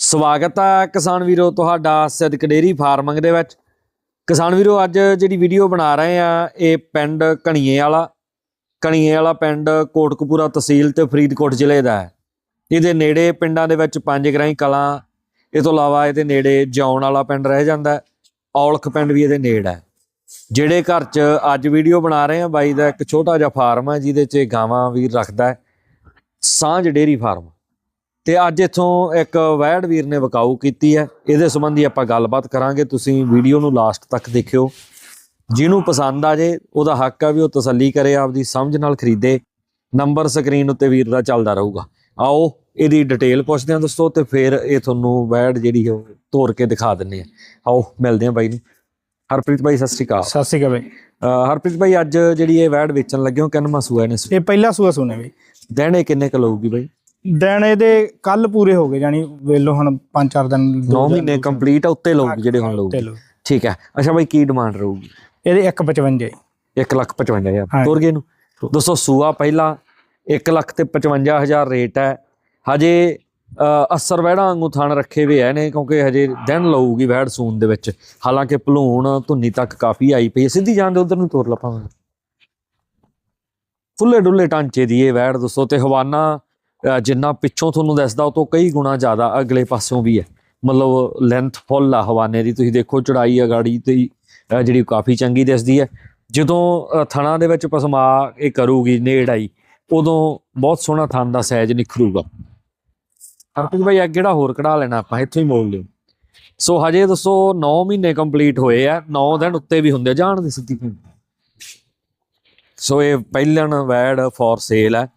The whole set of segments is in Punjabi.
ਸਵਾਗਤ ਹੈ ਕਿਸਾਨ ਵੀਰੋ ਤੁਹਾਡਾ ਸਿੱਧਕ ਡੇਰੀ ਫਾਰਮਿੰਗ ਦੇ ਵਿੱਚ। ਕਿਸਾਨ ਵੀਰੋ, ਅੱਜ ਜਿਹੜੀ ਵੀਡੀਓ ਬਣਾ ਰਹੇ ਆ, ਇਹ ਪਿੰਡ ਕਣੀਏ ਵਾਲਾ। ਕਣੀਏ ਵਾਲਾ ਪਿੰਡ ਕੋਟਕਪੂਰਾ ਤਹਿਸੀਲ ਤੇ ਫਰੀਦਕੋਟ ਜ਼ਿਲ੍ਹੇ ਦਾ ਹੈ। ਇਹਦੇ ਨੇੜੇ ਪਿੰਡਾਂ ਦੇ ਵਿੱਚ ਪੰਜ ਗ੍ਰਾਈ ਕਲਾਂ। ਇਹ ਤੋਂ ਇਲਾਵਾ ਇਹਦੇ ਨੇੜੇ ਜੌਣ ਵਾਲਾ ਪਿੰਡ ਰਹਿ ਜਾਂਦਾ ਔਲਖ ਪਿੰਡ ਵੀ ਇਹਦੇ ਨੇੜ ਹੈ। ਜਿਹੜੇ ਘਰ 'ਚ ਅੱਜ ਵੀਡੀਓ ਬਣਾ ਰਹੇ ਆ, ਬਾਈ ਦਾ ਇੱਕ ਛੋਟਾ ਜਿਹਾ ਫਾਰਮ ਹੈ, ਜਿਹਦੇ 'ਚ ਗਾਵਾਂ ਵੀ ਰੱਖਦਾ ਸਾਂਝ ਡੇਰੀ ਫਾਰਮ। ਤੇ ਅੱਜ ਇਥੋਂ ਇੱਕ ਵੈੜ ਵੀਰ ਨੇ ਵਕਾਊ ਕੀਤੀ ਹੈ। ਇਹਦੇ ਸੰਬੰਧੀ ਆਪਾਂ ਗੱਲਬਾਤ ਕਰਾਂਗੇ। ਤੁਸੀਂ ਵੀਡੀਓ ਨੂੰ ਲਾਸਟ ਤੱਕ ਦੇਖਿਓ। ਜਿਹਨੂੰ ਪਸੰਦ ਆ ਜੇ ਉਹਦਾ ਹੱਕ ਆ ਵੀ ਉਹ ਤਸੱਲੀ ਕਰੇ ਆਪਦੀ ਸਮਝ ਨਾਲ ਖਰੀਦੇ। ਨੰਬਰ ਸਕਰੀਨ ਉੱਤੇ ਵੀਰ ਦਾ ਚੱਲਦਾ ਰਹੂਗਾ। ਆਓ ਇਹਦੀ ਡਿਟੇਲ ਪੁੱਛਦੇ ਹਾਂ ਦੋਸਤੋ ਤੇ ਫਿਰ ਇਹ ਤੁਹਾਨੂੰ ਵੈੜ ਜਿਹੜੀ ਹੈ ਉਹ ਤੋੜ ਕੇ ਦਿਖਾ ਦਿੰਨੇ ਆ ਆਓ ਮਿਲਦੇ ਹਾਂ ਬਾਈ ਨੂੰ। ਹਰਪ੍ਰੀਤ ਬਾਈ ਸਤਿ ਸ਼੍ਰੀ ਅਕਾਲ। ਸਤਿ ਸ਼੍ਰੀ ਅਕਾਲ ਬਈ। ਹਰਪ੍ਰੀਤ ਬਾਈ ਅੱਜ ਜਿਹੜੀ ਇਹ ਵੈੜ ਵੇਚਣ ਲੱਗੇ ਹੋ ਕਿੰਨਾ ਸੂਆ ਨੇ ਇਹ ਪਹਿਲਾ ਸੂਆ ਸੁਣੇ ਬਈ। ਦੇਣੇ ਕਿੰਨੇ ਕੁ ਲਊਗੀ ਬਾਈ? ਦਿਨ ਇਹਦੇ ਕੱਲ ਪੂਰੇ ਹੋ ਗਏ ਜਾਨੀ ਵੇਲੋ ਹੁਣ 5-4 ਦਿਨ 9 ਮਹੀਨੇ ਕੰਪਲੀਟ ਆ ਉੱਤੇ ਲਊਗੀ ਜਿਹੜੇ ਹੁਣ ਲਓ। ਠੀਕ ਹੈ। ਅੱਛਾ ਬਾਈ ਕੀ ਡਿਮਾਂਡ ਰਹੂਗੀ? ਇਹਦੇ 155 1 ਲੱਖ 55000 ਹਾਂ। ਤੁਰ ਗਏ ਨੂੰ ਦੋਸਤੋ ਸੂਆ ਪਹਿਲਾ 1 ਲੱਖ ਤੇ 55000 ਰੇਟ ਹੈ। ਹਜੇ ਅਸਰ ਵਹਿੜਾਂ ਵਾਂਗੂ ਥਣ ਰੱਖੇ ਹੋਏ ਐ ਨੇ ਕਿਉਂਕਿ ਹਜੇ ਦਿਨ ਲਊਗੀ ਵਹਿੜ ਸੂਨ ਦੇ ਵਿੱਚ। ਹਾਲਾਂਕਿ ਭਲੂਣ ਧੁੰਨੀ ਤੱਕ ਕਾਫੀ ਆਈ ਪਈ। ਸਿੱਧੀ ਜਾਣ ਦੇ ਉਧਰ ਨੂੰ ਤੁਰ ਲਪਾਵਾਂਗੇ ਫੁੱਲੇ ਡੁੱਲੇ ਟਾਂਚੇ ਦੀ ਇਹ ਵਹਿੜ ਦੋਸਤੋ ਤੇ ਹਵਾਨਾ ਜਿੰਨਾ ਪਿੱਛੋਂ ਤੁਹਾਨੂੰ ਦੱਸਦਾ ਉਹ ਤੋਂ ਕਈ ਗੁਣਾ ਜ਼ਿਆਦਾ ਅਗਲੇ ਪਾਸਿਓਂ ਵੀ ਹੈ। ਮਤਲਬ ਲੈਂਥ ਫੁੱਲ ਆ ਹਵਾਨੇ ਦੀ। ਤੁਸੀਂ ਦੇਖੋ ਚੜਾਈ ਅਗਾੜੀ ਤੇ ਜਿਹੜੀ ਕਾਫੀ ਚੰਗੀ ਦਿਸਦੀ ਹੈ। ਜਦੋਂ ਥਣਾ ਦੇ ਵਿੱਚ ਪਸਮਾ ਇਹ ਕਰੂਗੀ ਨੇੜ ਆਈ ਉਦੋਂ ਬਹੁਤ ਸੋਹਣਾ ਥਣ ਦਾ ਸਾਈਜ਼ ਨਿਖਰੂਗਾ। ਹਰਪ੍ਰੀਤ ਭਾਈ, ਅੱਗੇ ਕਿਹੜਾ ਹੋਰ ਕਢਾ ਲੈਣਾ ਆਪਾਂ, ਇੱਥੋਂ ਹੀ ਮੋੜ ਲਿਓ। ਸੋ ਹਜੇ ਦੱਸੋ 9 ਮਹੀਨੇ ਕੰਪਲੀਟ ਹੋਏ ਆ 9 ਦਿਨ ਉੱਤੇ ਵੀ ਹੁੰਦੇ ਜਾਣ ਦੀ ਸਿੱਧੀ। ਭੂਮੀ। ਸੋ ਇਹ ਪਹਿਲਣ ਵੈੜ ਫॉर ਸੇਲ ਹੈ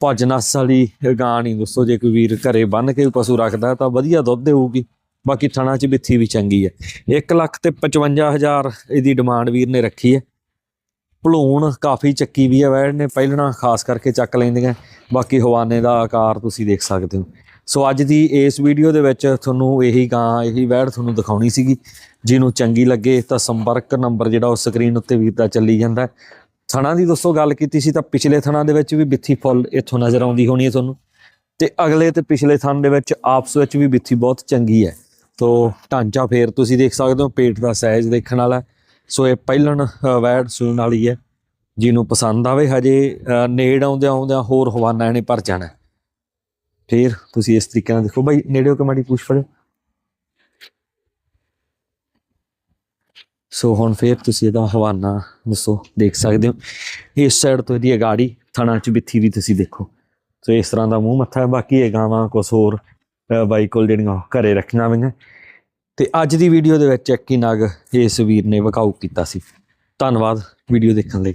ਭੱਜ ਨਸ ਵਾਲੀ ਗਾਂ ਨਹੀਂ ਦੋਸਤੋ ਜੇ ਕੋਈ ਵੀਰ ਘਰੇ ਬੰਨ ਕੇ ਪਸ਼ੂ ਰੱਖਦਾ, ਤਾਂ ਵਧੀਆ ਦੁੱਧ ਦੇਊਗੀ। ਬਾਕੀ ਥਣਾ 'ਚ ਬਿੱਥੀ ਵੀ ਚੰਗੀ ਹੈ। 1 ਲੱਖ ਤੇ 55000 ਇਹਦੀ ਡਿਮਾਂਡ ਵੀਰ ਨੇ ਰੱਖੀ ਹੈ। ਭਲੂਣ ਕਾਫੀ ਚੱਕੀ ਵੀ ਹੈ, ਵੈੜ ਨੇ ਪਹਿਲਣਾ ਖਾਸ ਕਰਕੇ ਚੱਕ ਲੈਂਦੀਆਂ। ਬਾਕੀ ਹਵਾਨੇ ਦਾ ਆਕਾਰ ਤੁਸੀਂ ਦੇਖ ਸਕਦੇ ਹੋ। ਸੋ ਅੱਜ ਦੀ ਇਸ ਵੀਡੀਓ ਦੇ ਵਿੱਚ ਤੁਹਾਨੂੰ ਇਹੀ ਗਾਂ, ਇਹੀ ਵੈੜ ਤੁਹਾਨੂੰ ਦਿਖਾਉਣੀ ਸੀਗੀ। ਜਿਹਨੂੰ ਚੰਗੀ ਲੱਗੇ ਤਾਂ ਸੰਪਰਕ ਨੰਬਰ ਜਿਹੜਾ ਉਹ ਸਕਰੀਨ ਉੱਤੇ ਵੀਰ ਦਾ ਚੱਲੀ ਜਾਂਦਾ ਥਣਾ ਦੀ ਦੋਸਤੋ ਗੱਲ ਕੀਤੀ ਸੀ ਤਾਂ ਪਿਛਲੇ ਥਣਾ ਦੇ ਵਿੱਚ ਵੀ ਬਿੱਥੀ ਫੁੱਲ ਇੱਥੋਂ ਨਜ਼ਰ ਆਉਂਦੀ ਹੋਣੀ ਹੈ ਤੁਹਾਨੂੰ। ਤੇ ਅਗਲੇ ਤੇ ਪਿਛਲੇ ਥਣ ਦੇ ਵਿੱਚ ਆਪਸ ਵਿੱਚ ਵੀ ਬਿੱਥੀ ਬਹੁਤ ਚੰਗੀ ਹੈ। ਤੋ ਢਾਂਚਾ ਫੇਰ ਤੁਸੀਂ ਦੇਖ ਸਕਦੇ ਹੋ, ਪੇਟ ਦਾ ਸਾਈਜ਼ ਦੇਖਣ ਵਾਲਾ ਸੋ ਇਹ ਪਹਿਲਣ ਵੈਡ ਵੈੜ ਸੂਣ ਵਾਲੀ ਹੈ ਜਿਹਨੂੰ ਪਸੰਦ ਆਵੇ ਹਜੇ ਨੇੜ ਆਉਂਦਿਆਂ ਆਉਂਦਿਆਂ ਹੋਰ ਹਵਾਨਾ ਇਹਨੇ ਭਰ ਜਾਣਾ ਹੈ। ਫੇਰ ਤੁਸੀਂ ਇਸ ਤਰੀਕੇ ਨਾਲ ਦੇਖੋ। ਬਾਈ, ਨੇੜਿਓ ਕਮਾੜੀ ਪੁੱਛ ਫੜੋ ਸੋ ਹੁਣ ਫੇਰ ਤੁਸੀਂ ਇਹਦਾ ਹਵਾਨਾ ਦੱਸੋ ਦੇਖ ਸਕਦੇ ਹੋ। ਇਸ ਸਾਈਡ ਤੋਂ ਇਹਦੀ ਅਗਾੜੀ ਥਣਾ ਚ ਬਿੱਥੀ ਵੀ ਤੁਸੀਂ ਦੇਖੋ। ਸੋ ਇਸ ਤਰ੍ਹਾਂ ਦਾ ਮੂੰਹ ਮੱਥਾ ਬਾਕੀ ਇਹ ਗਾਵਾਂ ਕੁਛ ਹੋਰ ਅ, ਬਾਈ ਕੋਲ ਜਿਹੜੀਆਂ ਉਹ ਘਰੇ ਰੱਖੀਆਂ ਹੋਈਆਂ। ਤੇ ਅੱਜ ਦੀ ਵੀਡੀਓ ਦੇ ਵਿੱਚ ਇੱਕ ਹੀ ਨਗ ਇਸ ਵੀਰ ਨੇ ਵਕਾਊ ਕੀਤਾ ਸੀ। ਧੰਨਵਾਦ ਵੀਡੀਓ ਦੇਖਣ ਲਈ।